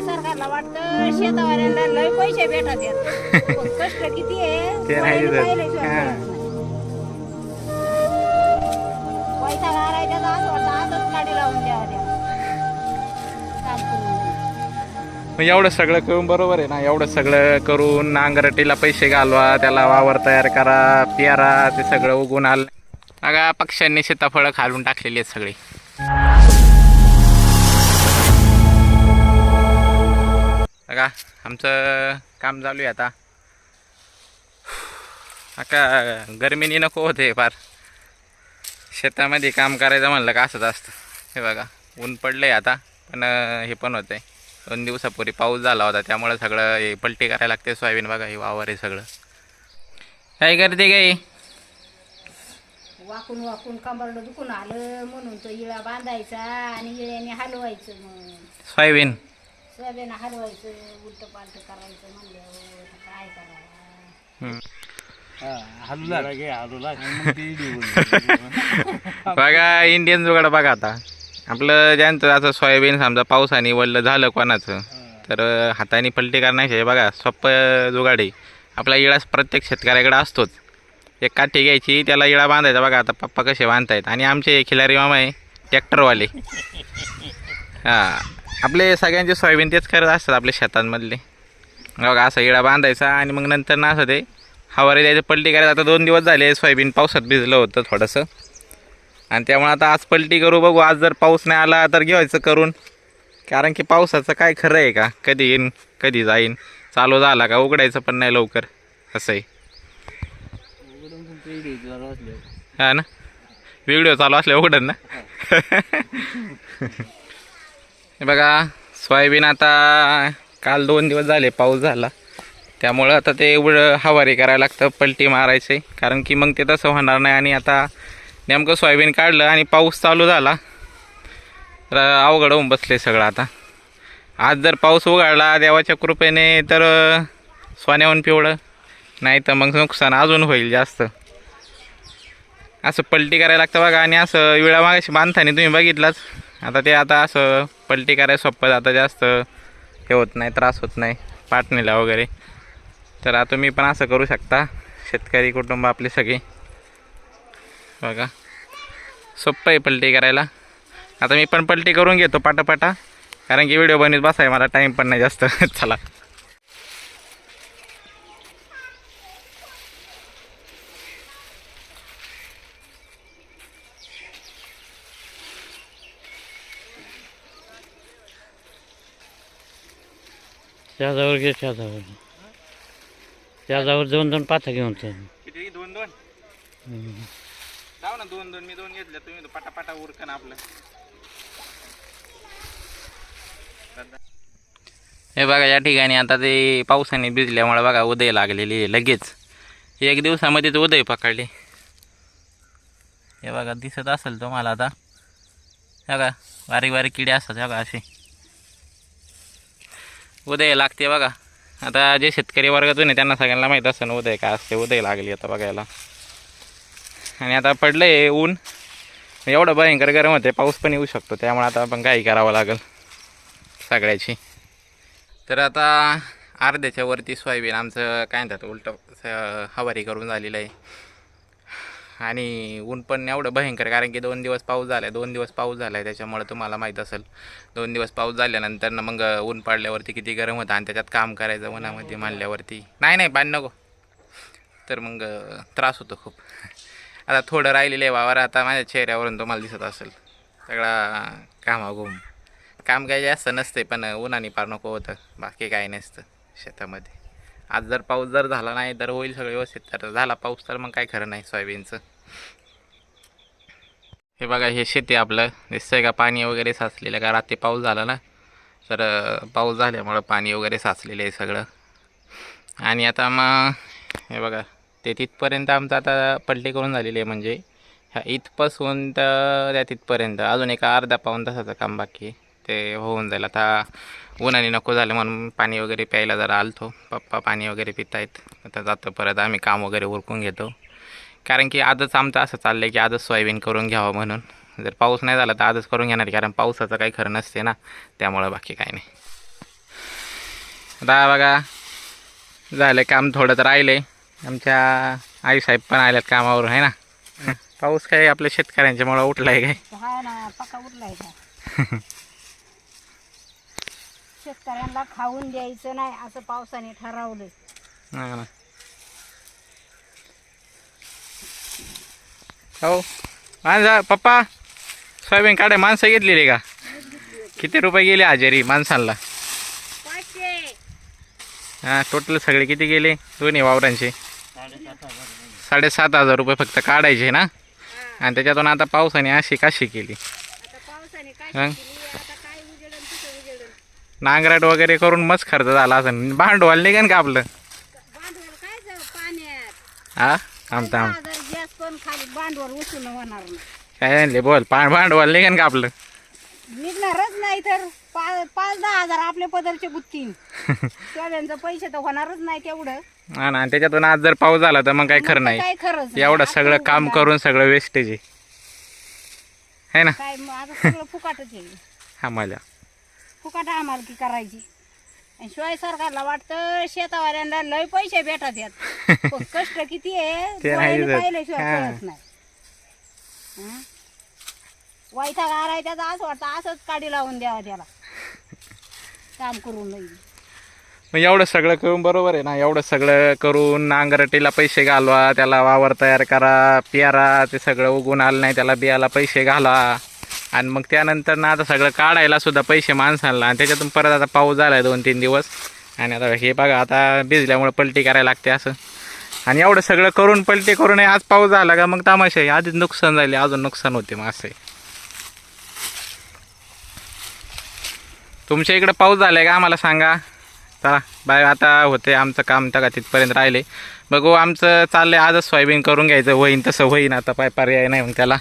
सरकारला वाटतं लय पैसे भेटत आहेत. पण कष्ट किती आहे? ते नाही दिसत. हा. पैसा मारायचा तर असं वाटतं आजच गाडी लावून द्यावा त्याला काम करून मग एवढं सगळं करून बरोबर आहे ना? एवढं सगळं करून नांगरटीला पैसे घालवा त्याला वावर तयार करा पेरा ते सगळं उगून आलं. अगा पक्ष्यांनी सीताफळं खालून टाकलेली आहेत सगळी. अगा आमचं काम चालू आहे आता. अका गरमीनी नको होते फार. शेतामध्ये काम करायचं म्हणलं का असंच असतं. हे बघा ऊन पडलंय आता पण हे पण होतंय. दोन दिवसापूर्वी पाऊस झाला होता त्यामुळे सगळं हे पलटी करायला लागते सोयाबीन. बघा हे वावर आहे सगळं. काय करते काही वाकून वाकून कंबरडं दुखून आलं म्हणून तो इळा बांधायचा आणि इळ्याने हलवायचं मग. सोयाबीन? सोयाबीन हलवायचं उलट पालट करायचं म्हणल्यावर आता काय बघा इंडियन जुगाड बघा आता. आपलं ज्यांचं असं सोयाबीन समजा पावसाने वल्ल झालं कोणाचं तर हाताने पलटी करण्याचे बघा सोपं जुगाड आहे. आपला इळा प्रत्येक शेतकऱ्याकडे असतोच. एक काठी घ्यायची त्याला इळा बांधायचा. बघा आता पप्पा कसे बांधतायत. आणि आमचे खिलारी मामा आहे ट्रॅक्टरवाले. हां. आपले सगळ्यांचे सोयाबीन तेच करत असतात आपल्या शेतांमधले. बघा असा इळा बांधायचा आणि मग नंतर ना असं ते हवारे द्यायचं पलटी करायचं. आता दोन दिवस झाले सोयाबीन पावसात भिजलं होतं थोडंसं. आणि त्यामुळे आता आज पलटी करू बघू. आज जर पाऊस नाही आला तर घ्यायचं करून. कारण की पावसाचं काय खरं आहे का? कधी येईन कधी जाईन. चालू झाला का? उघडायचं पण नाही लवकर. असं आहे. हा ना? व्हिडिओ चालू असले उघडन ना? हे बघा सोयाबीन आता काल दोन दिवस झाले पाऊस झाला. त्यामुळं आता ते एवढं हवारी करायला लागतं पलटी मारायचे. कारण की मग ते तसं होणार नाही आणि आता नेमकं सोयाबीन काढलं आणि पाऊस चालू झाला. तर अवघड होऊन बसले सगळं आता. आज जर पाऊस उघडला देवाच्या कृपेने तर सोन्याहून पिवळं. नाही तर मग नुकसान अजून होईल जास्त. असं पलटी करायला लागतं बघा आणि असं विळा मागाशी बांधताना तुम्ही बघितलाच. आता ते आता असं पलटी करायला सोपं जातं जास्त. हे होत नाही त्रास होत नाही पाटणीला वगैरे. तर आता तुम्ही पण असं करू शकता. शेतकरी कुटुंब आपले सगळे. बघा. सोपं आहे पलटी करायला. आता मी पण पलटी करून घेतो पाटापाटा. कारण की व्हिडिओ बनवीत बसाय मला टाईम पण नाही जास्त. चला. त्याजवळ घे त्याजवळ त्याजवळ दोन दोन पाथा घेऊन चल किती? दोन दोन? जाऊ ना दोन दोन. मी दोन घेतले तुम्ही पटापटा उरकन आपलं. हे बघा या ठिकाणी आता ते पावसाने भिजल्यामुळे बघा उदय लागलेली आहे लगेच. एक दिवसामध्येच उदय पकडले. हे बघा दिसत असेल तुम्हाला आता. बघा बारीक बारीक किडे असतात बघा असे. उदय लागते बघा. आता जे शेतकरी वर्गातून आहे त्यांना सगळ्यांना माहीत असेल उदय काय असते उदय लागली आता बघायला. आणि आता पडलं आहे ऊन. एवढं भयंकर गरम होते पाऊस पण येऊ शकतो त्यामुळे आता आपण काही करावं लागेल सगळ्याची. तर आता अर्ध्याच्या वरती सोयाबीन आमचं काय म्हणतात उलटं हवारी करून झालेलं आहे. आणि ऊन पण एवढं भयंकर कारण की दोन दिवस पाऊस झाला आहे दोन दिवस पाऊस झाला आहे त्याच्यामुळे तुम्हाला माहीत असेल. दोन दिवस पाऊस झाल्यानंतर ना मग ऊन पडल्यावरती किती गरम होतं आणि त्याच्यात काम करायचं उन्हामध्ये मांडल्यावरती नाही नाही पाणी नको. तर मग त्रास होतो खूप. आता थोडं राहिलेलं आहे वावर आता माझ्या चेहऱ्यावरून तुम्हाला दिसत असेल. सगळा कामागुम काम काही जास्त नसते पण उन्हाने पार नको होतं. बाकी काही नसतं शेतामध्ये. आज जर पाऊस जर झाला नाही तर होईल सगळं व्यवस्थित. तर झाला पाऊस तर मग काय खरं नाही सोयाबीनचं. हे बघा हे शेती आपलं. दिसतंय का पाणी वगैरे साचलेलं? का रात्री पाऊस झाला ना तर पाऊस झाल्यामुळं पाणी वगैरे साचलेलं आहे सगळं. आणि आता मग हे बघा ते तिथपर्यंत आमचं आता पलटी करून झालेली आहे म्हणजे ह्या इथपासून तर त्या तिथपर्यंत. अजून एका अर्धा पाऊन तासाचं काम बाकी आहे. ते होऊन जाईल. आता उन्हाने नको झालं म्हणून पाणी वगैरे प्यायला जरा आलतो. पप्पा पाणी वगैरे पितायत. आता जातो परत आम्ही काम वगैरे उरकून घेतो. कारण की आजच आमचं असं चाललं आहे की आजच सोयाबीन करून घ्यावं म्हणून. जर पाऊस नाही झाला तर आजच करून घेणार कारण पावसाचं काही खरं नसते ना. त्यामुळं बाकी काही नाही. आता बघा झालं काम थोडं तर राहिले आमच्या आईसाहेब पण आल्यात कामावरून आहे ना? पाऊस काय आपल्या शेतकऱ्यांच्यामुळं उठलाय काय? हा ना पक्का उठलाय का? शेतकऱ्यांना खाऊन द्यायचं नाही असं पावसाने ठरवलंय. हा ना. हो. माणसा पप्पा सोयाबीन काढे माणसं घेतलेली का? किती रुपये गेले हजेरी माणसांना? हां टोटल सगळे किती गेले? दोन्ही वावरांचे. साडेसात हजार रुपये फक्त काढायचे ना? आणि त्याच्यातून आता पावसाने अशी काशी केली? आता पावसाने काय हं? केली आता काय उजेडन तिथं उजेडन नांगराट वगैरे करून मस्त खर्च झाला असं भांडवल निघेन का आपलं? भांडवल काय जाऊ पाण्यात. हा? थांब थांब. दहा हजार गॅस पण खाली भांडवल उचलून होणार नाही. काय बोल पा भांडवल निघेन का आपलं? निघणारच नाही तर पाच पाच दहा हजार आपल्या पदरचे गुत्तीन सोयाबीनचं पैसे तर होणारच नाही तेवढं. हा ना आणि त्याच्यातून आज जर पाऊस झाला तर मग काय खरं नाही. काय खरंच नाही. एवढं आता सगळं काम. करून सगळं वेस्टेज आहे. है ना? काय मग आता सगळं फुकाटच आहे. हा मजा. फुकाट आम्हाला की करायची? आणि शिवाय सरकारला वाटतं शेतावाल्यांना लय पैसे भेटत पण कष्ट किती आहे? ते आहे डोळ्यांनी तर. पाहिल्याशिवाय हा. कळत नाही. हं? वैताग आलाय त्याचा असं वाटतं असंच काडी लावून द्यावा त्याला. काम करून नाही. मग एवढं सगळं करून बरोबर आहे ना? एवढं सगळं करून नांगरटीला पैसे घालवा त्याला वावर तयार करा पेरा ते सगळं उगून आलं नाही त्याला बियाला पैसे घाला. आणि मग त्यानंतर ना आता सगळं काढायला सुद्धा पैसे माणसांना आणि त्याच्यातून परत आता पाऊस झाला आहे दोन तीन दिवस. आणि आता हे बघा आता भिजल्यामुळे पलटी करायला लागते असं. आणि एवढं सगळं करून पलटी करून आज पाऊस झाला का मग तमाशा आहे. आधीच नुकसान झाले अजून नुकसान होते मग असं तुमच्या इकडं पाऊस झालाय का? आम्हाला सांगा. चला बाय. आता होते आमचं काम तर का तिथपर्यंत राहिले. बघू आमचं चाललंय. आजच सोयाबीन करून घ्यायचं. होईन तसं होईन. आता पाय पर्याय नाही मग त्याला.